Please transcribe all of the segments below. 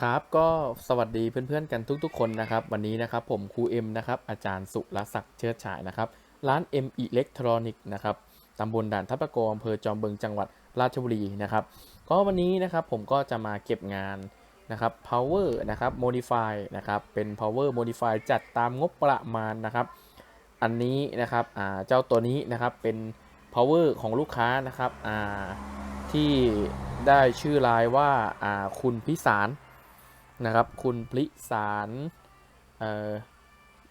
ครับก็สวัสดีเพื่อนๆกันทุกๆ คนนะครับ วันนี้นะครับผมครูเอ็มนะครับอาจารย์สุรศักดิ์เชิดฉายนะครับร้าน M Electronic นะครับตำบลด่านทับตะโกอำเภอจอมบึงจังหวัดราชบุรีนะครับก็วันนี้นะครับผมก็จะมาเก็บงานนะครับ power นะครับ modify นะครับเป็น power modify จัดตามงบประมาณนะครับอันนี้นะครับเจ้าตัวนี้นะครับเป็น power ของลูกค้านะครับที่ได้ชื่อไลน์ว่าอ่าคุณพิสาร นะครับ คุณพลิสาร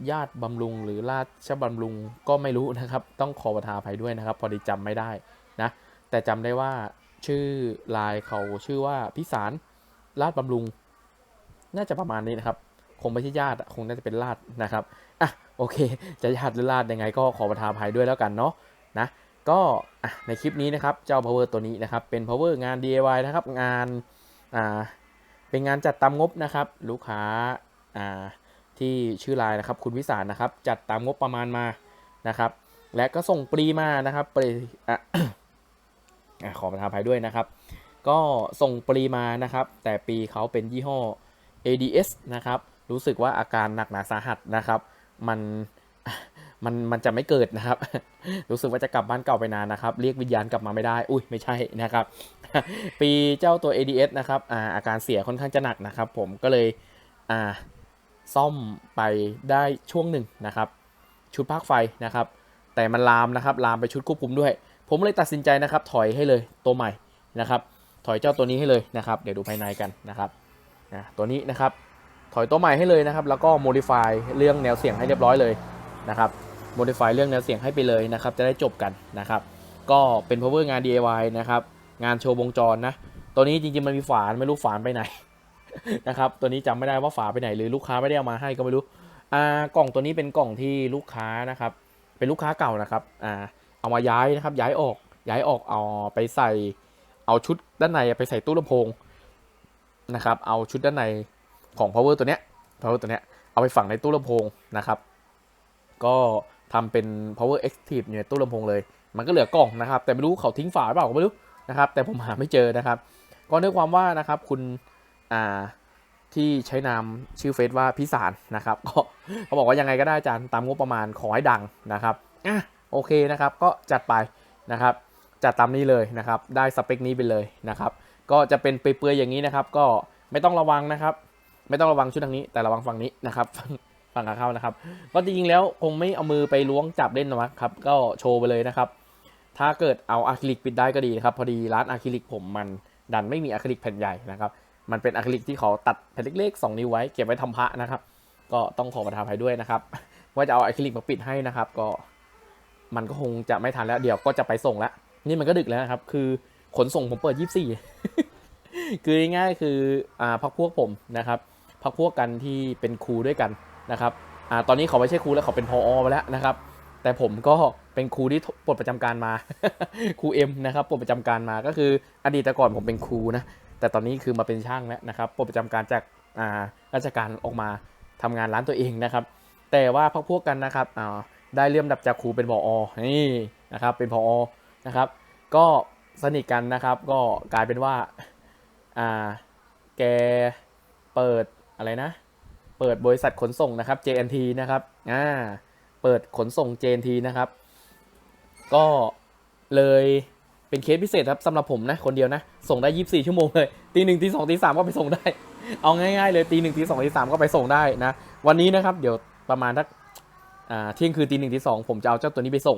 ญาติบำรุงหรือราชบำรุงก็ไม่รู้นะครับ ต้องขอประทาภัยด้วยนะครับ พอดีจำไม่ได้นะ แต่จำได้ว่าชื่อลายเขาชื่อว่าพิสารราชบำรุง น่าจะประมาณนี้นะครับ คงไม่ใช่ญาติคงน่าจะเป็นราชนะครับอะโอเค จะญาติหรือราชยังไงก็ขอประทาภัยด้วยแล้วกันเนาะนะก็ในคลิปนี้นะครับเจ้า power ตัวนี้นะครับเป็น power งาน DIY นะครับงานอ่า เป็นงานจัดตามงบนะครับ ลูกค้าอ่าที่ชื่อไลน์นะครับ คุณวิสารนะครับ จัดตามงบประมาณมานะครับ และก็ส่งปรีมานะครับปรีอะขอประทานภัยด้วยนะครับ ก็ส่งปรีมานะครับ แต่ปีเขาเป็นยี่ห้อ ADS นะครับ รู้สึกว่าอาการหนักหนาสาหัสนะครับ มัน มันมันจะไม่เกิดนะครับ รู้สึกว่าจะกลับบ้านเก่าไปนานนะครับ เรียกวิญญาณกลับมาไม่ได้ อุ้ยไม่ใช่นะครับ ปีเจ้าตัว ADS นะครับอ่าอาการเสียค่อนข้างจะหนักนะครับ ผมก็เลยอ่าซ่อมไปได้ช่วงหนึ่งนะครับ ชุดพักไฟนะครับ แต่มันลามนะครับลามไปชุดควบคุมด้วย ผมเลยตัดสินใจนะครับ ถอยให้เลยตัวใหม่นะครับ ถอยเจ้าตัวนี้ให้เลยนะครับ เดี๋ยวดูภายในกันนะครับนะตัวนี้นะครับ ถอยตัวใหม่ให้เลยนะครับ แล้วก็ modify เรื่องแนวเสียงให้เรียบร้อยเลย นะครับ modify เรื่องแนวเสียงให้ไปเลยนะครับ จะได้จบกันนะครับ ก็เป็น power งาน DIY นะครับ งานโชว์วงจรนะ ตัวนี้จริงๆมันมีฝานไม่รู้ฝานไปไหนนะครับ ตัวนี้จำไม่ได้ว่าฝาไปไหนหรือลูกค้าไม่ได้เอามาให้ก็ไม่รู้ อ่ากล่องตัวนี้เป็นกล่องที่ลูกค้านะครับ เป็นลูกค้าเก่านะครับ อ่า เอามาย้ายนะครับ ย้ายออก ย้ายออกเอาไปใส่ เอาชุดด้านในไปใส่ตู้ลำโพงนะครับ เอาชุดด้านในของ power ตัวเนี้ย power ตัวเนี้ย เอาไปฝังในตู้ลำโพงนะครับ ก็ทำเป็น power active อยู่ในตู้ลำโพงเลย มันก็เหลือกล่องนะครับ แต่ไม่รู้เขาทิ้งฝาหรือเปล่าก็ไม่รู้นะครับ แต่ผมหาไม่เจอนะครับ ก็ด้วยความว่านะครับคุณอ่าที่ใช้นามชื่อเฟซว่าพิสารนะครับก็เขาบอกว่ายังไงก็ได้อาจารย์ตามงบประมาณขอให้ดังนะครับอะโอเคนะครับก็จัดไปนะครับ จัดตามนี้เลยนะครับ ได้สเปคนี้ไปเลยนะครับ ก็จะเป็นเปื่อยๆอย่างนี้นะครับ ก็ไม่ต้องระวังนะครับ ไม่ต้องระวังชุดทางนี้แต่ระวังฝั่งนี้นะครับ ฝั่งขาเข้านะครับ ก็จริงๆแล้วคงไม่เอามือไปล้วงจับเล่นนะครับ ก็โชว์ไปเลยนะครับ ถ้าเกิดเอาอะคริลิกปิดได้ก็ดีนะครับ พอดีร้านอะคริลิกผมมันดันไม่มีอะคริลิกแผ่นใหญ่นะครับ มันเป็นอะคริลิกที่เขาตัดแผ่นเล็กๆ2นิ้วไว้เก็บไว้ทำพระนะครับ ก็ต้องขอประทานภัยด้วยนะครับ ว่าจะเอาอะคริลิกมาปิดให้นะครับ ก็มันก็คงจะไม่ทันแล้วเดี๋ยวก็จะไปส่งแล้ว นี่มันก็ดึกแล้วนะครับ คือขนส่งผมเปิด 24 คือง่ายๆคืออ่าพักพวกผมนะครับพักพวกกันที่เป็นครูด้วยกัน นะครับอ่าตอนนี้เขาไม่ใช่ครูแล้วเขาเป็นพออไปแล้วนะครับ แต่ผมก็เป็นครูที่ปลดประจำการมา ครูเอ็มนะครับปลดประจำการมาก็คืออดีตแต่ก่อนผมเป็นครูนะแต่ตอนนี้คือมาเป็นช่างแล้วนะครับปลดประจำการจากอ่าราชการออกมาทำงานร้านตัวเองนะครับ แต่ว่าพักพวกกันนะครับอ่าได้เลื่อมดับจากครูเป็นผออนี่นะครับเป็นผอนะครับก็สนิทกันนะครับก็กลายเป็นว่าอ่าแกเปิดอะไรนะ เปิดบริษัทขนส่งนะครับ JNT นะครับอ่าเปิดขนส่ง JNT นะครับ ก็เลยเป็นเคสพิเศษครับสำหรับผมนะคนเดียวนะ ส่งได้ 24 ชั่วโมงเลยตีหนึ่งตีสองตีสามก็ไปส่งได้ เอาง่ายๆเลยตีหนึ่งตีสองตีสามก็ไปส่งได้นะ วันนี้นะครับ เดี๋ยวประมาณทักอ่าเที่ยงคืนตีหนึ่งตีสองผมจะเอาเจ้าตัวนี้ไปส่ง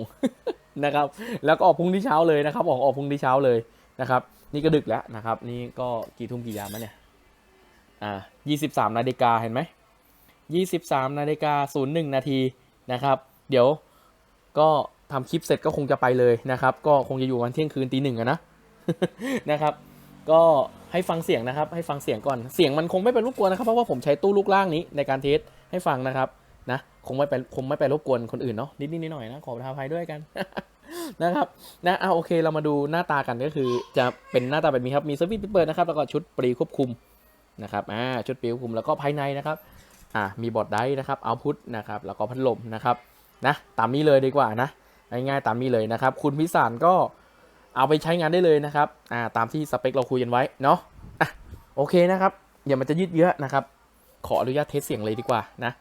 นะครับ แล้วก็ออกพรุ่งนี้เช้าเลยนะครับ ออกออกพรุ่งนี้เช้าเลยนะครับ นี่ก็ดึกแล้วนะครับ นี่ก็กี่ทุ่มกี่ยามแล้วเนี่ย อ่า23นาฬิกาเห็นไหม 23นาฬิกา01นาทีนะครับ เดี๋ยวก็ทำคลิปเสร็จก็คงจะไปเลยนะครับ ก็คงจะอยู่วันเที่ยงคืนตีหนึ่งอะนะนะครับ ก็ให้ฟังเสียงนะครับ ให้ฟังเสียงก่อนเสียงมันคงไม่ไปรบกวนนะครับเพราะว่าผมใช้ตู้ลูกล่างนี้ในการเทสให้ฟังนะครับนะคงไม่ไปคงไม่ไปรบกวนคนอื่นเนาะนิดนิดหน่อยนะขอประทานอภัยด้วยกันนะครับนะเอาโอเคเรามาดูหน้าตากันก็คือ จะเป็นหน้าตาแบบนี้ครับมีสวิตช์ปิดเปิดนะครับแล้วก็ชุดปรีควบคุมนะครับอ่าชุดปรีควบคุมแล้วก็ภายในนะครับ อ่ามีบอร์ดไดร์นะครับเอาพุทนะครับแล้วก็พัดลมนะครับนะตามนี้เลยดีกว่านะง่ายๆตามนี้เลยนะครับ คุณพิสารก็เอาไปใช้งานได้เลยนะครับอ่าตามที่สเปคเราคุยกันไว้เนาะอะโอเคนะครับอย่ามันจะยืดเยอะนะครับ ขออนุญาตเทสเสียงเลยดีกว่านะ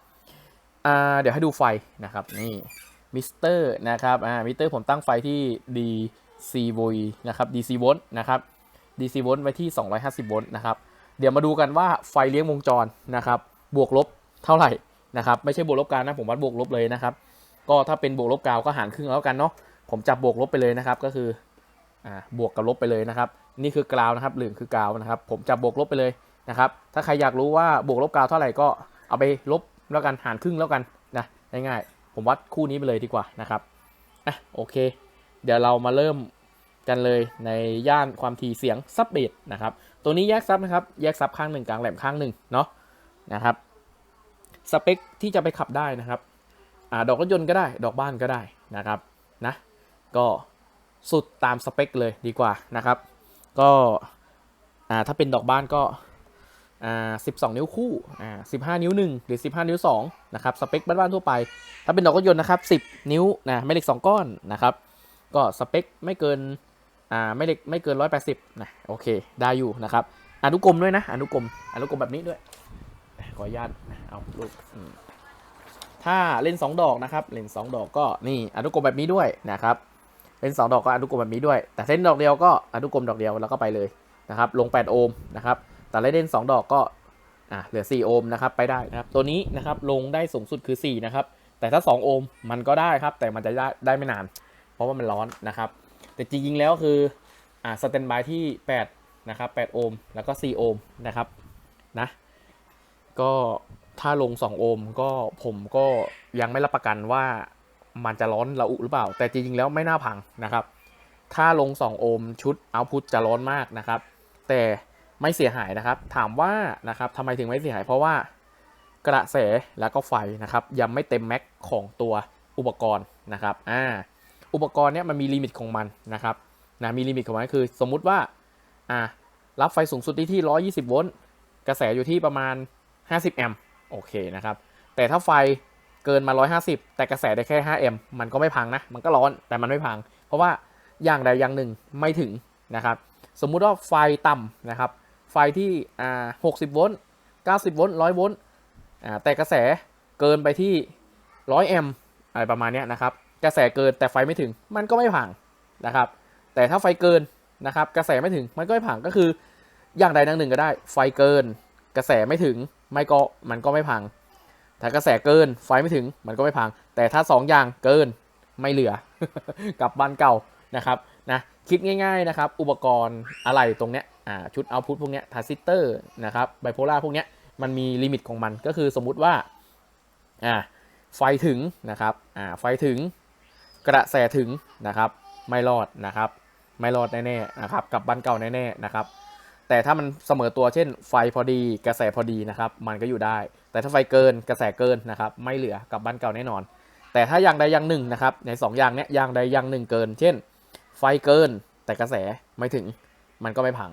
อ่าเดี๋ยวให้ดูไฟนะครับนี่มิสเตอร์นะครับอ่ามิสเตอร์ผมตั้งไฟที่ DC โวลต์นะครับ DC โวลต์นะครับ DC โวลต์ไว้ที่ 250 โวลต์นะครับ เดี๋ยวมาดูกันว่าไฟเลี้ยงวงจรนะครับ บวกลบเท่าไหร่นะครับไม่ใช่บวกลบกางนะผมวัดบวกลบเลยนะครับ ก็ถ้าเป็นบวกลบกางก็หารครึ่งแล้วกันเนาะผมจับบวกลบไปเลยนะครับ ก็คืออ่าบวกกับลบไปเลยนะครับ นี่คือกราวนะครับหลือคือกราวนะครับ ผมจับบวกลบไปเลยนะครับ ถ้าใครอยากรู้ว่าบวกลบกราวเท่าไหร่ก็เอาไปลบแล้วกันหารครึ่งแล้วกันนะง่ายๆผมวัดคู่นี้ไปเลยดีกว่านะครับอะโอเค เดี๋ยวเรามาเริ่มกันเลยในย่านความถี่เสียงซับเบสนะครับ ตัวนี้แยกซับนะครับ แยกซับข้างหนึ่งกลางแหลมข้างหนึ่งเนาะนะครับ สเปคที่จะไปขับได้นะครับอดอกรถยนต์ก็ได้ ดอกบ้านก็ได้นะครับนะก็สุดตามสเปคเลยดีกว่านะครับก็ถ้าเป็นดอกบ้านก็อ่า12นิ้วคู่อ่า15นิ้ว1หรือ15นิ้ว2นะครับสเปคบ้านๆทั่วไป ถ้าเป็นดอกรถยนต์นะครับ10นิ้วนะไม่เหล็ก2ก้อนนะครับก็สเปคไม่เกินไม่เหล็กไม่เกิน180นะโอเคได้อยู่นะครับอนุกรมด้วยนะอนุกรมอนุกรมแบบนี้ด้วย ขออนุญาตเอาลูกถ้าเล่น 2 ดอกนะครับ เล่น 2 ดอกก็นี่อนุกรมแบบนี้ด้วยนะครับเล่น 2 ดอกก็อนุกรมแบบนี้ด้วย แต่เล่นดอกเดียวก็อนุกรมดอกเดียวแล้วก็ไปเลยนะครับ ลง 8 โอห์มนะครับ แต่เล่น 2 ดอกก็อะเหลือ 4 โอห์มนะครับไปได้นะครับ ตัวนี้นะครับลงได้สูงสุดคือ 4 นะครับ แต่ถ้า 2 โอห์มมันก็ได้ครับ แต่มันจะได้ได้ไม่นาน เพราะว่ามันร้อนนะครับ แต่จริงๆแล้วคืออ่าสแตนบายที่ 8 นะครับ 8 โอห์มแล้วก็ 4 โอห์มนะครับนะ ก็ถ้าลง 2 โอห์มก็ผมก็ยังไม่รับประกันว่ามันจะร้อนระอุหรือเปล่า แต่จริงๆแล้วไม่น่าพังนะครับ ถ้าลง 2 โอห์มชุดเอาพุทจะร้อนมากนะครับ แต่ไม่เสียหายนะครับ ถามว่านะครับทำไมถึงไม่เสียหาย เพราะว่ากระแสแล้วก็ไฟนะครับ ยังไม่เต็มแม็กของตัวอุปกรณ์นะครับอ่าอุปกรณ์เนี้ยมันมีลิมิตของมันนะครับนะมีลิมิตของมันคือสมมุติว่าอ่ารับไฟสูงสุดที่ที่ 120 โวลต์กระแสอยู่ที่ประมาณ 50 แอมป์โอเคนะครับ แต่ถ้าไฟเกินมา 150 แต่กระแสได้แค่ 5 แอมป์มันก็ไม่พังนะ มันก็ร้อนแต่มันไม่พัง เพราะว่าอย่างใดอย่างหนึ่งไม่ถึงนะครับ สมมุติว่าไฟต่ำนะครับ ไฟที่อ่า60 โวลต์ 90 โวลต์ 100 โวลต์อ่าแต่กระแสเกินไปที่ 100 แอมป์อะไรประมาณนี้นะครับ กระแสเกินแต่ไฟไม่ถึงมันก็ไม่พังนะครับ แต่ถ้าไฟเกินนะครับ กระแสไม่ถึงมันก็ไม่พังก็คืออย่างใดอย่างหนึ่งก็ได้ ไฟเกิน กระแสไม่ถึง ไม่ก็มันก็ไม่พัง ถ้ากระแสเกินไฟไม่ถึงมันก็ไม่พัง แต่ถ้า 2 อย่างเกินไม่เหลือ กลับบ้านเก่านะครับนะคิดง่ายๆนะครับ อุปกรณ์อะไรตรงเนี้ยอ่าชุดเอาพุทพวกเนี้ยทาซิสเตอร์นะครับไบโพล่าพวกเนี้ยมันมีลิมิตของมันก็คือสมมุติว่าอ่าไฟถึงนะครับอ่าไฟถึงกระแสถึงนะครับ ไม่รอดนะครับ ไม่รอดแน่ๆนะครับกลับบ้านเก่าแน่ๆนะครับ แต่ถ้ามันเสมอตัวเช่น ไฟพอดีกระแสพอดีนะครับ มันก็อยู่ได้ แต่ถ้าไฟเกินกระแสเกินนะครับ ไม่เหลือกลับบ้านเก่าแน่นอน แต่ถ้าอย่างใดอย่างหนึ่งนะครับ ในสองอย่างเนี้ยอย่างใดอย่างหนึ่งเกิน เช่น ไฟเกินแต่กระแสไม่ถึง มันก็ไม่พัง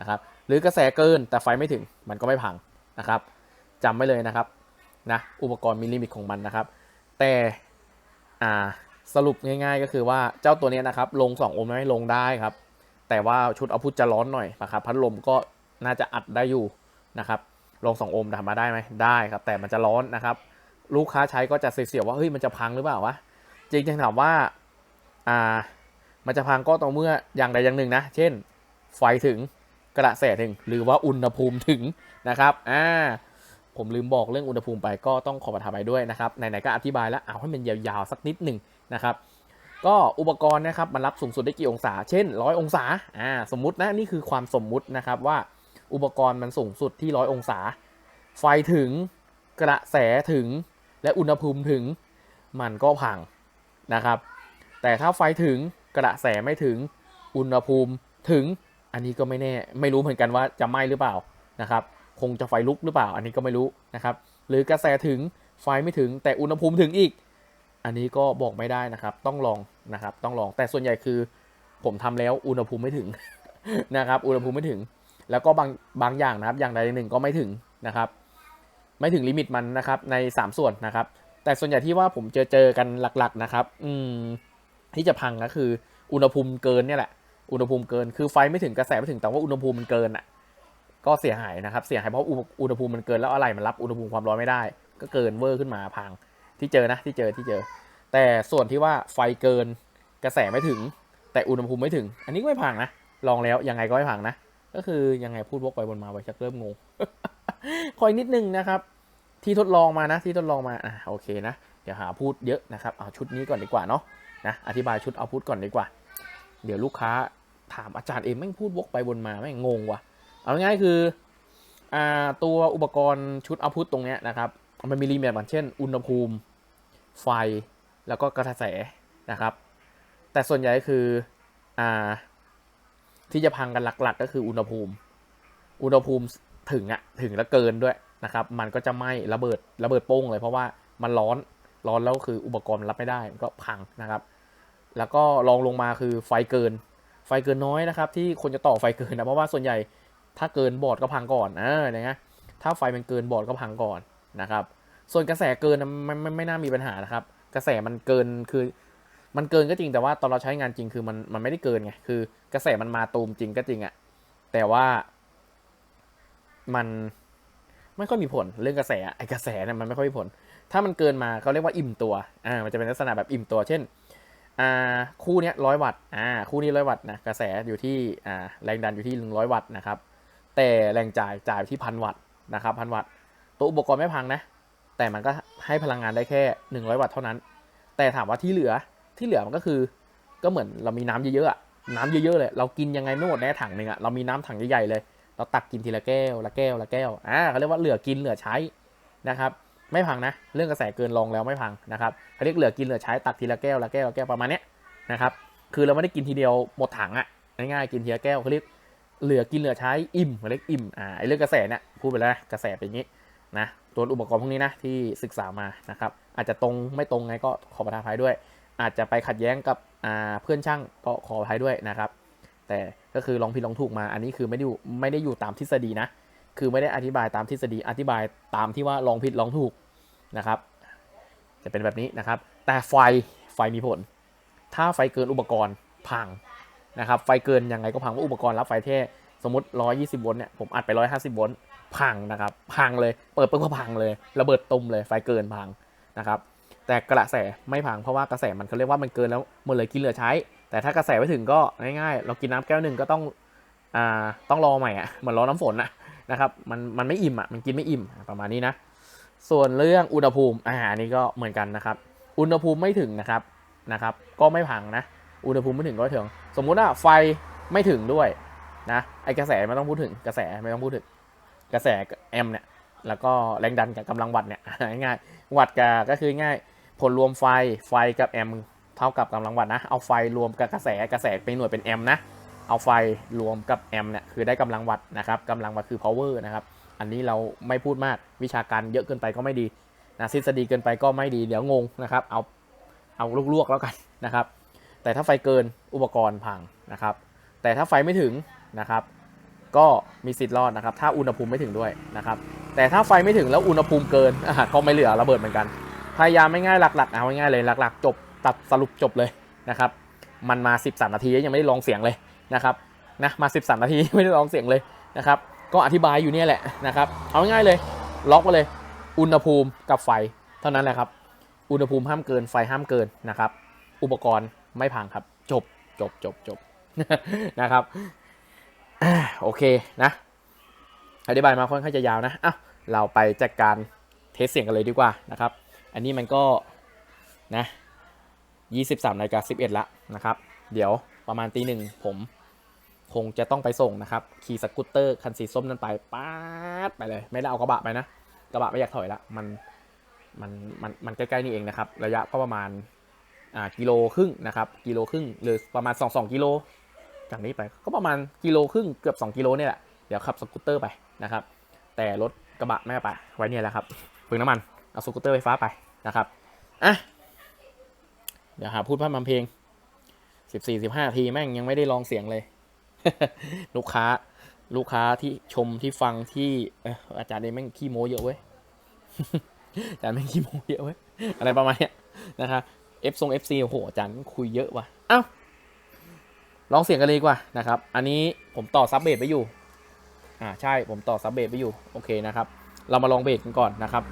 นะครับ หรือกระแสเกินแต่ไฟไม่ถึง มันก็ไม่พังนะครับจำไว้เลยนะครับนะอุปกรณ์มีลิมิตของมันนะครับ แต่อ่าสรุปง่าย ๆ ก็คือว่าเจ้าตัวนี้นะครับ ลง 2 โอห์มไหมลงได้ครับ แต่ว่าชุดเอาพุทจะร้อนหน่อยนะครับพัดลมก็น่าจะอัดได้อยู่นะครับลง2โอห์มทำมาได้ไหมได้ครับ แต่มันจะร้อนนะครับ ลูกค้าใช้ก็จะเสียวๆว่าเฮ้ยมันจะพังหรือเปล่าวะจริงๆถามว่าอ่ามันจะพังก็ต่อเมื่ออย่างใดอย่างหนึ่งนะ เช่น ไฟถึงกระแสถึง หรือว่าอุณหภูมิถึงนะครับอ่าผมลืมบอกเรื่องอุณหภูมิไปก็ต้องขอประทานไปด้วยนะครับไหนๆก็อธิบายแล้วเอาให้มันยาวๆสักนิดหนึ่งนะครับ ก็อุปกรณ์นะครับมันรับสูงสุดได้กี่องศา เช่น 100 องศาอ่าสมมุตินะนี่คือความสมมุตินะครับว่าอุปกรณ์มันสูงสุดที่ 100 องศา ไฟถึงกระแสถึงและอุณหภูมิถึงมันก็พังนะครับ แต่ถ้าไฟถึงกระแสไม่ถึงอุณหภูมิถึงอันนี้ก็ไม่แน่ ไม่รู้เหมือนกันว่าจะไหม้หรือเปล่านะครับ คงจะไฟลุกหรือเปล่า อันนี้ก็ไม่รู้นะครับ หรือกระแสถึงไฟไม่ถึงแต่อุณหภูมิถึงอีก อันนี้ก็บอกไม่ได้นะครับ ต้องลองนะครับ ต้องลอง แต่ส่วนใหญ่คือผมทำแล้วอุณหภูมิไม่ถึงนะครับ อุณหภูมิไม่ถึง แล้วก็บางบางอย่างนะครับ อย่างใดอย่างหนึ่งก็ไม่ถึงนะครับ ไม่ถึงลิมิตมันนะครับ ใน 3 ส่วนนะครับ แต่ส่วนใหญ่ที่ว่าผมเจอเจอกันหลัก ๆนะครับ อืมที่จะพังก็คือ อุณหภูมิเกินเนี่ยแหละ อุณหภูมิเกิน คือไฟไม่ถึงกระแสไม่ถึง แต่ว่าอุณหภูมิมันเกินอะ ก็เสียหายนะครับ เสียหายเพราะอุณอุณหภูมิมันเกินแล้วอะไรมันรับอุณหภูมิความร้อนไม่ได้ ก็เกินเวอร์ขึ้นมาพัง ที่เจอนะที่เจอที่เจอ แต่ส่วนที่ว่าไฟเกินกระแสไม่ถึง แต่อุณหภูมิไม่ถึง อันนี้ก็ไม่พังนะ ลองแล้วยังไงก็ไม่พังนะ ก็คือยังไงพูดวกไปวนมาไปชักเริ่มงงคอยนิดนึงนะครับ ที่ทดลองมานะ ที่ทดลองมาอ่าโอเคนะเดี๋ยวหาพูดเยอะนะครับเอาชุดนี้ก่อนดีกว่าเนาะนะอธิบายชุดเอาพุทก่อนดีกว่า เดี๋ยวลูกค้าถามอาจารย์เองแม่งพูดวกไปวนมาแม่งงงว่ะเอาง่ายๆคืออ่าตัวอุปกรณ์ชุดเอาพุทตรงเนี้ยนะครับ มันมีลิมิตอย่างเช่น อุณหภูมิ ไฟ แล้วก็กระแสนะครับ แต่ส่วนใหญ่คืออ่าที่จะพังกันหลักๆ ก็คืออุณหภูมิ อุณหภูมิถึงอะถึงแล้วเกินด้วยนะครับ มันก็จะไหม้ระเบิดระเบิดโป้งเลยเพราะว่ามันร้อนร้อนแล้วคืออุปกรณ์รับไม่ได้มันก็พังนะครับ แล้วก็ลองลงมาคือไฟเกิน ไฟเกินน้อยนะครับ ที่คนจะต่อไฟเกินนะเพราะว่าส่วนใหญ่ถ้าเกินบอร์ดก็พังก่อนเออนะฮะถ้าไฟมันเกินบอร์ดก็พังก่อน นะครับ ส่วนกระแสเกินนะไม่ไม่ไม่น่ามีปัญหานะครับ กระแสมันเกินคือมันเกินก็จริงแต่ว่าตอนเราใช้งานจริงคือมันมันไม่ได้เกินไงคือกระแสมันมาตูมจริงก็จริงอะแต่ว่ามันไม่ค่อยมีผลเรื่องกระแสไอ้กระแสเนี่ยมันไม่ค่อยมีผล ถ้ามันเกินมาเขาเรียกว่าอิ่มตัวอ่ามันจะเป็นลักษณะแบบอิ่มตัว เช่นอ่าคู่เนี้ยร้อยวัตต์อ่าคู่นี้ร้อยวัตต์นะกระแสอยู่ที่อ่าแรงดันอยู่ที่หนึ่งร้อยวัตต์นะครับแต่แรงจ่ายจ่ายที่พันวัตต์นะครับพันวัตต์ ตัวอุปกรณ์ไม่พังนะ แต่มันก็ให้พลังงานได้แค่ 100 วัตต์เท่านั้น แต่ถามว่าที่เหลือที่เหลือมันก็คือ ก็เหมือนเรามีน้ำเยอะๆน้ำเยอะๆเลย เรากินยังไงไม่หมดในถังหนึ่งอะเรามีน้ำถังใหญ่ๆเลย เราตักกินทีละแก้วละแก้วละแก้วอ่าเขาเรียกว่าเหลือกินเหลือใช้นะครับไม่พังนะ เรื่องกระแสเกินลองแล้วไม่พังนะครับเขาเรียกเหลือกินเหลือใช้ตักทีละแก้วละแก้วละแก้วประมาณเนี้ยนะครับคือเราไม่ได้กินทีเดียวหมดถังอะง่ายๆกินทีละแก้วเขาเรียกเหลือกินเหลือใช้อิ่มเขาเรียกอิ่มอ่าไอเรื่องกระแสเนี่ยพูดไปแล้วกระแสเป็นอย่างนี้ นะตัวอุปกรณ์พวกนี้นะที่ศึกษามานะครับ อาจจะตรงไม่ตรงไงก็ขอประทานภัยด้วย อาจจะไปขัดแย้งกับเพื่อนช่างก็ขออภัยด้วยนะครับ แต่ก็คือลองผิดลองถูกมาอันนี้คือไม่ได้อยู่ไม่ได้อยู่ตามทฤษฎีนะ คือไม่ได้อธิบายตามทฤษฎีอธิบายตามที่ว่าลองผิดลองถูกนะครับ จะเป็นแบบนี้นะครับ แต่ไฟไฟมีผล ถ้าไฟเกินอุปกรณ์พังนะครับ ไฟเกินยังไงก็พังเพราะอุปกรณ์รับไฟแท้สมมติ 120 โวลต์เนี่ยผมอัดไป 150 โวลต์ พังนะครับ พังเลย เปิดปุ๊บก็พังเลย ระเบิดตุ่มเลย ไฟเกินพังนะครับ แต่กระแสไม่พัง เพราะว่ากระแสมันเขาเรียกว่ามันเกินแล้วหมดเลยกินเหลือใช้ แต่ถ้ากระแสไม่ถึงก็ง่ายๆ เรากินน้ำแก้วหนึ่งก็ต้องอ่าต้องรอใหม่อะ เหมือนรอน้ำฝนนะนะครับ มันมันไม่อิ่มอะ มันกินไม่อิ่มประมาณนี้นะ ส่วนเรื่องอุณหภูมิอ่าอันนี้ก็เหมือนกันนะครับ อุณหภูมิไม่ถึงนะครับนะครับ ก็ไม่พังนะ อุณหภูมิไม่ถึงก็ถึง สมมุติว่าไฟไม่ถึงด้วยนะ ไอกระแสไม่ต้องพูดถึง กระแสไม่ต้องพูดถึง กระแสแอมเนี่ยแล้วก็แรงดันกับกำลังวัตต์เนี่ยง่ายๆวัตต์กับก็คือง่ายผลรวมไฟไฟกับแอมเท่ากับกำลังวัตต์นะเอาไฟรวมกับกระแสกระแสเป็นหน่วยเป็นแอมนะเอาไฟรวมกับแอมเนี่ยคือได้กำลังวัตต์นะครับกำลังวัตต์คือ power นะครับอันนี้เราไม่พูดมากวิชาการเยอะเกินไปก็ไม่ดีนะทฤษฎีเกินไปก็ไม่ดีเดี๋ยวงงนะครับเอาเอาลวกๆแล้วกันนะครับ แต่ถ้าไฟเกินอุปกรณ์พังนะครับ แต่ถ้าไฟไม่ถึงนะครับ ก็มีสิทธิ์รอดนะครับ ถ้าอุณหภูมิไม่ถึงด้วยนะครับ แต่ถ้าไฟไม่ถึงแล้วอุณหภูมิเกินก็ไม่เหลือระเบิดเหมือนกันพยายามไม่ง่ายหลัก ๆ เอาง่ายเลยหลัก ๆ จบตัดสรุปจบเลยนะครับ มันมา 13 นาทียังไม่ได้ลองเสียงเลยนะครับนะมา 13 นาทีไม่ได้ลองเสียงเลยนะครับ ก็อธิบายอยู่เนี่ยแหละนะครับ เอาง่ายเลย ล็อกไปเลย อุณหภูมิกับไฟเท่านั้นแหละครับ อุณหภูมิห้ามเกินไฟห้ามเกินนะครับ อุปกรณ์ไม่พังครับ จบจบจบจบนะครับ อ่าโอเคนะ อธิบายมาค่อนข้างจะยาวนะอ้าวเราไปจัดการเทสเสียงกันเลยดีกว่านะครับ อันนี้มันก็นะ23นาฬิกา11ละนะครับ เดี๋ยวประมาณตีหนึ่งผมคงจะต้องไปส่งนะครับ ขี่สกูตเตอร์คันสีส้มนั้นไปป๊าดไปเลย ไม่ได้เอากระบะไปนะ กระบะไม่อยากถอยละ มันมันมันมันใกล้ๆนี่เองนะครับ ระยะก็ประมาณอ่ากิโลครึ่งนะครับ กิโลครึ่งหรือประมาณ 2 2กิโล จากนี้ไปก็ประมาณกิโลครึ่งเกือบ 2 กิโลเนี่ยแหละ เดี๋ยวขับสกูตเตอร์ไปนะครับ แต่รถกระบะไม่ไป ไว้เนี่ยแหละครับเปลืองน้ำมัน เอาสกูตเตอร์ไฟฟ้าไปนะครับ อะ เดี๋ยวหาพูดพร่ำทำเพลงสิบสี่สิบห้าทีแม่งยังไม่ได้ลองเสียงเลย ลูกค้า ลูกค้าที่ชมที่ฟังที่อาจารย์เองแม่งขี้โม้เยอะเว้ย อาจารย์แม่งขี้โม้เยอะเว้ย อะไรประมาณเนี้ยนะครับ F ทรง FC โอ้โหอาจารย์คุยเยอะว่ะ เอ้า ลองเสียงกันเลยดีกว่านะครับ อันนี้ผมต่อซับเบสไปอยู่ อ่าใช่ผมต่อซับเบสไปอยู่ โอเคนะครับ เรามาลองเบสกันก่อนนะครับ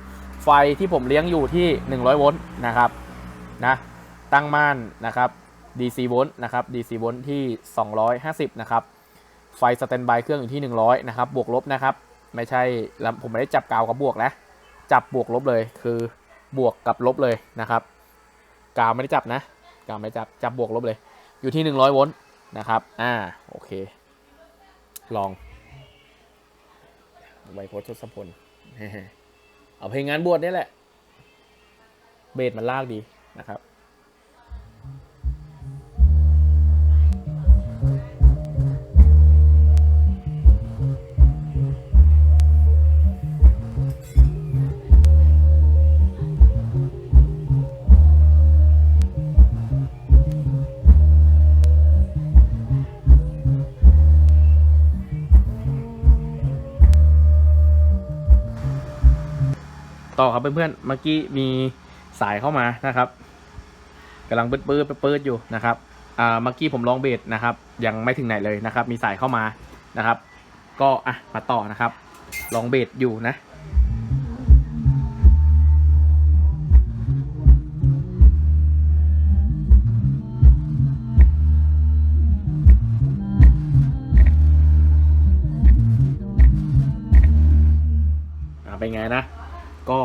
ไฟที่ผมเลี้ยงอยู่ที่ 100 โวลต์นะครับ นะ ตั้งม่านนะครับ DC โวลต์นะครับ DC โวลต์ที่ 250 นะครับ ไฟสแตนบายเครื่องอยู่ที่ 100 นะครับ บวกลบนะครับ ไม่ใช่แล้วผมไม่ได้จับกาวกับบวกนะ จับบวกลบเลย คือบวกกับลบเลยนะครับ กาวไม่ได้จับนะ กาวไม่ได้จับ จับบวกลบเลย อยู่ที่ 100 โวลต์ นะครับ อ่า โอเค ลองไวโพสทศพล เอาเพลงงานบวชนี่แหละ เบสมันลากดีนะครับ ต่อครับเพื่อนๆเมื่อกี้มีสายเข้ามานะครับกำลังปืดปืดๆปืดๆอยู่นะครับอ่าเมื่อกี้ผมลองเบสนะครับ ยังไม่ถึงไหนเลยนะครับ มีสายเข้ามานะครับ ก็อะมาต่อนะครับ ลองเบสอยู่นะ ก็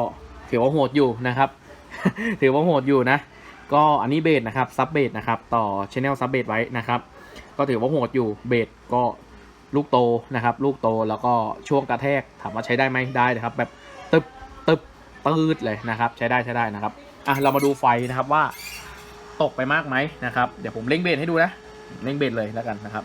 ถือว่าโหดอยู่นะครับ ถือว่าโหดอยู่นะ ก็อันนี้เบสนะครับซับเบสนะครับต่อชแนลซับเบสไว้นะครับ ก็ถือว่าโหดอยู่เบสก็ลูกโตนะครับ ลูกโตแล้วก็ช่วงกระแทกถามว่าใช้ได้ไหมได้นะครับ แบบตึบตึบตืดเลยนะครับ ใช้ได้ใช้ได้นะครับอะเรามาดูไฟนะครับว่าตกไปมากไหมนะครับ เดี๋ยวผมเล่งเบสให้ดูนะเล่งเบสเลยแล้วกันนะครับ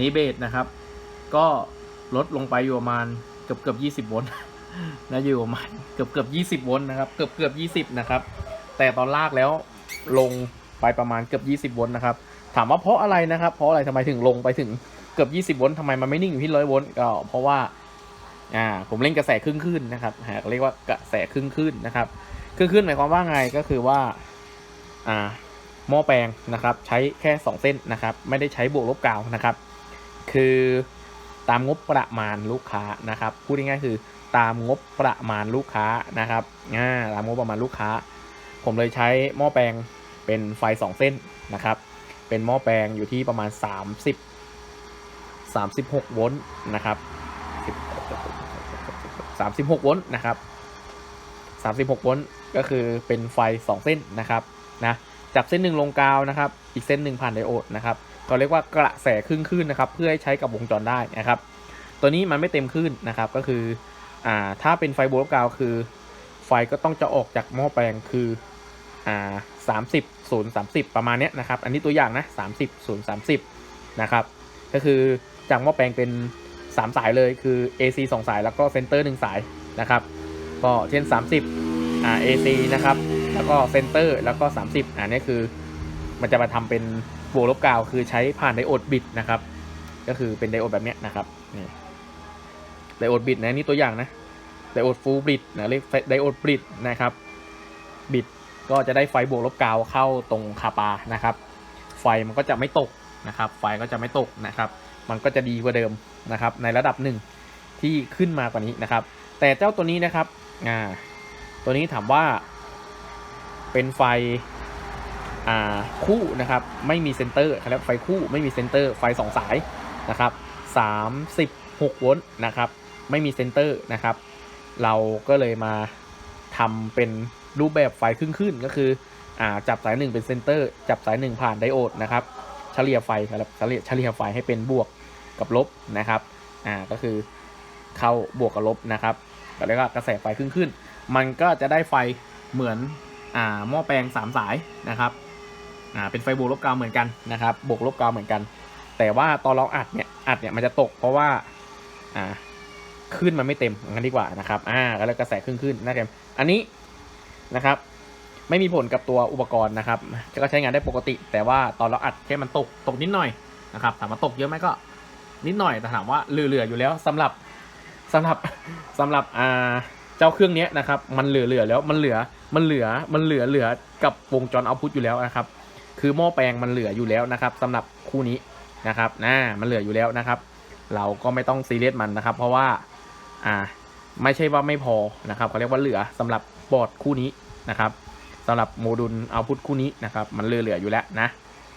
นี้เบสนะครับ ก็ลดลงไปอยู่ประมาณเกือบเกือบยี่สิบโวลต์นะอยู่ประมาณเกือบเกือบยี่สิบโวลต์นะครับเกือบเกือบยี่สิบนะครับ แต่ตอนลากแล้วลงไปประมาณเกือบยี่สิบโวลต์นะครับ ถามว่าเพราะอะไรนะครับ เพราะอะไรทำไมถึงลงไปถึงเกือบยี่สิบโวลต์ทำไมมันไม่นิ่งอยู่ที่ร้อยโวลต์ก็เพราะว่าอ่าผมเล่นกระแสครึ่งขึ้นนะครับหากเรียกว่ากระแสครึ่งขึ้นนะครับครึ่งขึ้นหมายความว่าไงก็คือว่าอ่าหม้อแปลงนะครับ ใช้แค่ 2 เส้นนะครับ ไม่ได้ใช้บวกลบกาวนะครับ คือตามงบประมาณลูกค้านะครับ พูดง่ายๆคือตามงบประมาณลูกค้านะครับอ่าตามงบประมาณลูกค้า ผมเลยใช้หม้อแปลงเป็นไฟ 2 เส้นนะครับ เป็นหม้อแปลงอยู่ที่ประมาณ 30 36 โวลต์นะครับ36 โวลต์นะครับ36 โวลต์ก็คือเป็นไฟ 2 เส้นนะครับนะจับเส้นหนึ่งลงกาวนะครับ อีกเส้นหนึ่งผ่านไดโอดนะครับ ก็เรียกว่ากระแสครึ่งคลื่นนะครับ เพื่อให้ใช้กับวงจรได้นะครับ ตัวนี้มันไม่เต็มคลื่นนะครับ ก็คืออ่าถ้าเป็นไฟโบลต์กาวคือ ไฟก็ต้องจะออกจากหม้อแปลงคืออ่าสามสิบศูนย์สามสิบประมาณเนี้ยนะครับ อันนี้ตัวอย่างนะสามสิบศูนย์สามสิบนะครับ ก็คือจากหม้อแปลงเป็น3สายเลยคือ AC 2สายแล้วก็เซนเตอร์1สายนะครับ ก็เช่น 30อ่า AC นะครับ แล้วก็เซนเตอร์แล้วก็ 30อ่านี่คือมันจะมาทำเป็น บวกลบกาวคือใช้ผ่านไดโอดบิดนะครับ ก็คือเป็นไดโอดแบบเนี้ยนะครับนี่ไดโอดบิดนะนี่ตัวอย่างนะไดโอดฟูลบิดนะเรียกไดโอดบิดนะครับบิดก็จะได้ไฟบวกลบกาวเข้าตรงคาปานะครับ ไฟมันก็จะไม่ตกนะครับ ไฟก็จะไม่ตกนะครับ มันก็จะดีกว่าเดิมนะครับ ในระดับหนึ่งที่ขึ้นมากว่านี้นะครับ แต่เจ้าตัวนี้นะครับอ่าตัวนี้ถามว่าเป็นไฟ คู่นะครับไม่มีเซนเตอร์เขาเรียกไฟคู่ไม่มีเซนเตอร์ไฟสองสายนะครับ36โวลต์นะครับไม่มีเซนเตอร์นะครับเราก็เลยมาทำเป็นรูปแบบไฟครึ่งขึ้นก็คืออ่าจับสายหนึ่งเป็นเซนเตอร์ จับสายหนึ่งผ่านไดโอดนะครับเฉลี่ยไฟครับเฉลี่ยเฉลี่ยไฟให้เป็นบวกกับลบนะครับอ่าก็คือเข้าบวกกับลบนะครับก็เรียกว่ากระแสไฟขึ้นขึ้น มันก็จะได้ไฟเหมือนอ่าหม้อแปลงสามสายนะครับ อ่าเป็นไฟบวกลบกาวเหมือนกันนะครับบวกลบกาวเหมือนกัน แต่ว่าตอนเราอัดเนี่ยอัดเนี่ยมันจะตกเพราะว่าอ่าขึ้นมันไม่เต็มงั้นดีกว่านะครับอ่าก็เลยกระแสขึ้นขึ้นนะครับอันนี้นะครับ ไม่มีผลกับตัวอุปกรณ์นะครับก็ใช้งานได้ปกติ แต่ว่าตอนเราอัดแค่มันตกตกนิดหน่อยนะครับถามว่าตกเยอะไหมก็นิดหน่อยแต่ถามว่าเหลือๆอยู่แล้วสำหรับสำหรับสำหรับอ่าเจ้าเครื่องนี้นะครับมันเหลือเหลือแล้วมันเหลือมันเหลือมันเหลือเหลือกับวงจรเอาพุทอยู่แล้วนะครับ คือหม้อแปลงมันเหลืออยู่แล้วนะครับสำหรับคู่นี้นะครับนะมันเหลืออยู่แล้วนะครับ เราก็ไม่ต้องซีเรียสมันนะครับ เพราะว่าอ่าไม่ใช่ว่าไม่พอนะครับเขาเรียกว่าเหลือสำหรับบอร์ดคู่นี้นะครับสำหรับโมดูลเอาพุทคู่นี้นะครับ มันเหลือเหลืออยู่แล้วนะ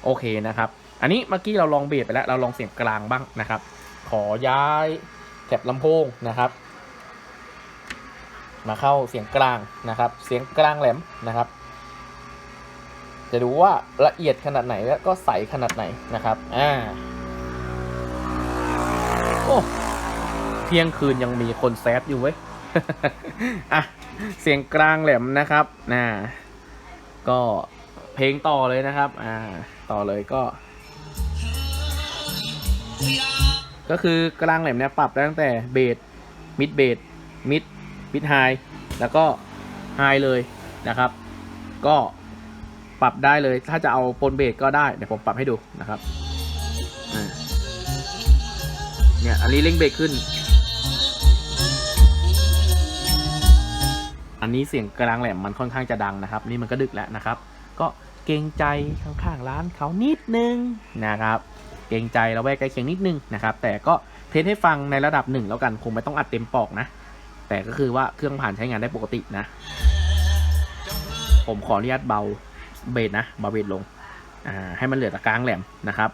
โอเคนะครับ อันนี้เมื่อกี้เราลองเบสไปแล้ว เราลองเสียงกลางบ้างนะครับ ขอย้ายแถบลำโพงนะครับ มาเข้าเสียงกลางนะครับ เสียงกลางแหลมนะครับ จะดูว่าละเอียดขนาดไหนแล้วก็ใสขนาดไหนนะครับ อ่า โอ้เที่ยงคืนยังมีคนแซดอยู่เว้ย อะ เสียงกลางแหลมนะครับน่าก็เพลงต่อเลยนะครับ อ่า ต่อเลยก็ ก็คือกลางแหลมเนี่ยปรับได้ตั้งแต่เบสมิดเบสมิดมิดไฮแล้วก็ไฮเลยนะครับ ก็ ปรับได้เลย ถ้าจะเอาปนเบสก็ได้ เดี๋ยวผมปรับให้ดูนะครับเนี่ย อันนี้เร่งเบสขึ้น อันนี้เสียงกลางแหลมมันค่อนข้างจะดังนะครับ นี่มันก็ดึกแล้วนะครับ ก็เกรงใจข้างๆร้านเขานิดนึงนะครับ เกรงใจเราแวกใกล้เคียงนิดนึงนะครับ แต่ก็เทสให้ฟังในระดับหนึ่งแล้วกัน คงไม่ต้องอัดเต็มปอกนะ แต่ก็คือว่าเครื่องผ่านใช้งานได้ปกตินะ ผมขออนุญาตเบา เบรดนะเบาเบรดลง อ่า ให้มันเหลือแต่กลางแหลมนะครับ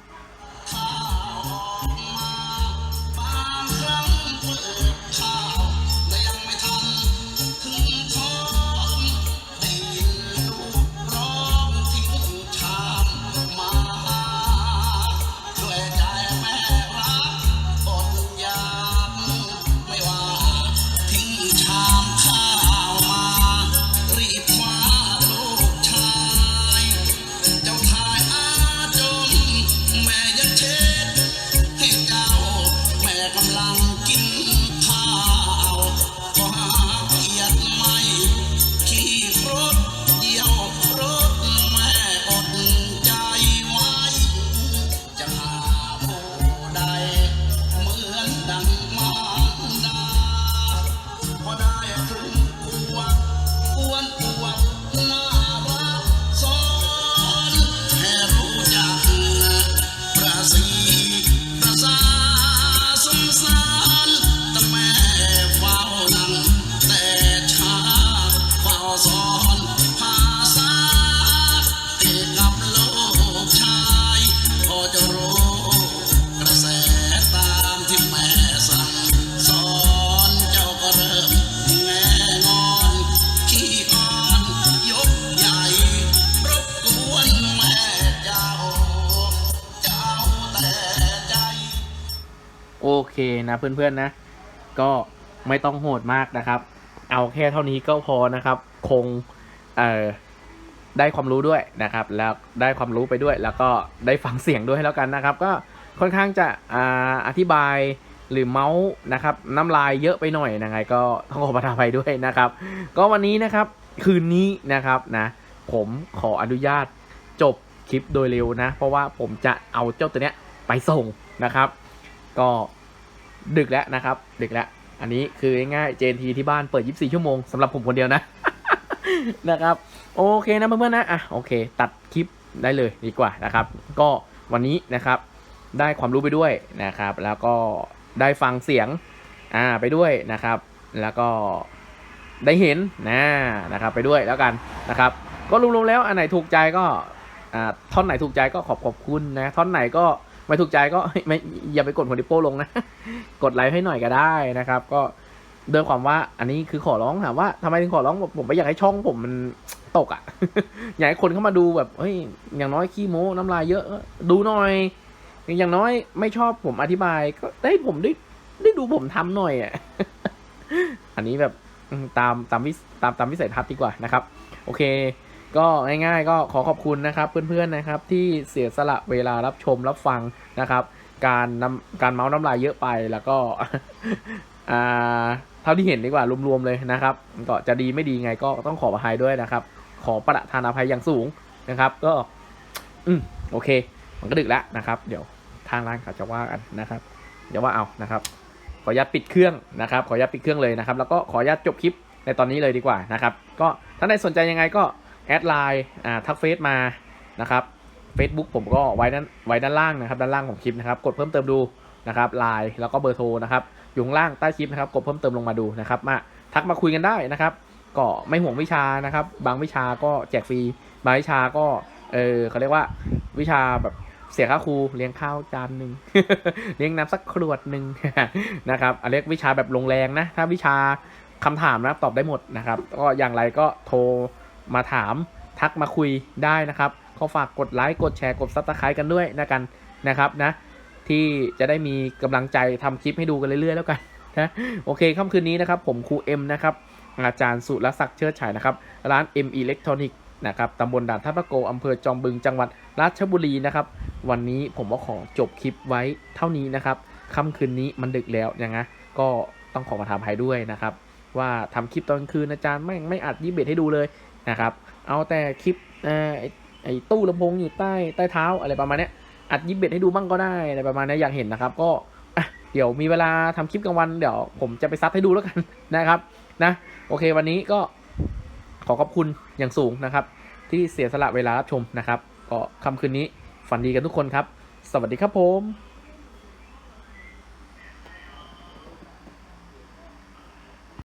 เคนะเพื่อนๆนะ ก็ไม่ต้องโหดมากนะครับ เอาแค่เท่านี้ก็พอนะครับ คงเอ่อได้ความรู้ด้วยนะครับ แล้วได้ความรู้ไปด้วย แล้วก็ได้ฟังเสียงด้วยแล้วกันนะครับ ก็ค่อนข้างจะอ่าอธิบายหรือเมาส์นะครับน้ำลายเยอะไปหน่อยยังไง ก็ต้องขอประทานไปด้วยนะครับ ก็วันนี้นะครับคืนนี้นะครับนะ ผมขออนุญาตจบคลิปโดยเร็วนะ เพราะว่าผมจะเอาเจ้าตัวเนี้ยไปส่งนะครับ ก็ ดึกแล้วนะครับ ดึกแล้ว อันนี้คือง่ายๆ JNT ที่บ้านเปิด 24 ชั่วโมงสำหรับผมคนเดียวนะ นะครับ โอเคนะเพื่อนๆนะ อะ โอเค ตัดคลิปได้เลยดีกว่านะครับ ก็วันนี้นะครับ ได้ความรู้ไปด้วยนะครับ แล้วก็ได้ฟังเสียง อ่า ไปด้วยนะครับ แล้วก็ได้เห็นนะนะครับ ไปด้วยแล้วกันนะครับ ก็รวมๆแล้วอันไหนถูกใจก็ อ่า ท่อนไหนถูกใจก็ขอบขอบคุณนะ ท่อนไหนก็ ไม่ถูกใจก็ไม่อย่าไปกดหัวดิโป้ลงนะ กดไลค์ให้หน่อยก็ได้นะครับ ก็ด้วยความว่าอันนี้คือขอร้องถามว่าทำไมถึงขอร้องผมไม่อยากให้ช่องผมมันตกอะ่ะ อยากให้คนเข้ามาดูแบบเฮ้ยอย่างน้อยขี้โม้น้ำลายเยอะ ดูหน่อย อย่างน้อยไม่ชอบผมอธิบาย ก็ได้ผมได้ได้ดูผมทำหน่อยอะ่ะอันนี้แบบตามตามวิตามตามวิสัยทัศน์ดีกว่านะครับ โอเค ก็ง่ายๆ ก็ขอขอบคุณนะครับเพื่อนๆนะครับที่เสียสละเวลารับชมรับฟังนะครับ การนำการเมาส์น้ำลายเยอะไปแล้วก็อ่าเท่าที่เห็นดีกว่ารวมๆเลยนะครับ ก็จะดีไม่ดีไงก็ต้องขออภัยด้วยนะครับ ขอประทานอภัยอย่างสูงนะครับ ก็ อืมโอเค มันก็ดึกแล้วนะครับ เดี๋ยวทางร้านเขาจะว่ากันนะครับเดี๋ยวว่าเอานะครับ ขออนุญาตปิดเครื่องนะครับ ขออนุญาตปิดเครื่องเลยนะครับ แล้วก็ขออนุญาตจบคลิปในตอนนี้เลยดีกว่านะครับ ก็ถ้าใครสนใจยังไงก็ แอดไลน์อ่าทักเฟซมานะครับ Facebook ผมก็ไว้ด้านไว้ด้านล่างนะครับด้านล่างของคลิปนะครับกดเพิ่มเติมดูนะครับไลน์แล้วก็เบอร์โทรนะครับอยู่ข้างล่างใต้คลิปนะครับกดเพิ่มเติมลงมาดูนะครับมาทักมาคุยกันได้นะครับ ก็ไม่ห่วงวิชานะครับ บางวิชาก็แจกฟรีบางวิชาก็เออเขาเรียกว่าวิชาแบบเสียค่าครูเลี้ยงข้าวจานหนึ่งเลี้ยงน้ำสักขวดหนึ่งนะครับอันเรียกวิชาแบบลงแรงนะ ถ้าวิชาคำถามนะตอบได้หมดนะครับ ก็อย่างไรก็โทร มาถามทักมาคุยได้นะครับก็ฝากกดไลค์กดแชร์กดซับสไครต์กันด้วยนะกันนะครับนะที่จะได้มีกำลังใจทำคลิปให้ดูกันเรื่อยๆแล้วกันนะโอเคค่ำคืนนี้นะครับ ผมครูเอ็มนะครับอาจารย์สุรศักดิ์เชิดฉายนะครับ ร้าน M Electronic นะครับตำบลด่านทับตะโกอำเภอจอมบึงจังหวัดราชบุรีนะครับ วันนี้ผมก็ขอจบคลิปไว้เท่านี้นะครับค่ำคืนนี้มันดึกแล้วยังไงก็ต้องขอมาทำให้ด้วยนะครับ ว่าทำคลิปตอนคืนอาจารย์ไม่ไม่อัดยี่เบ็ดให้ดูเลย นะครับ เอาแต่คลิปอไอ้ไอตู้ลำโพงอยู่ใต้ใต้เท้าอะไรประมาณนี้อัดยี่เบ็ดให้ดูบ้างก็ได้อะไรประมาณนี้อยากเห็นนะครับ ก็เดี๋ยวมีเวลาทำคลิปกลางวันเดี๋ยวผมจะไปซัดให้ดูแล้วกันนะครับนะโอเควันนี้ก็ขอขอบคุณอย่างสูงนะครับ ที่เสียสละเวลารับชมนะครับ ก็ค่ำคืนนี้ฝันดีกันทุกคนครับ สวัสดีครับผม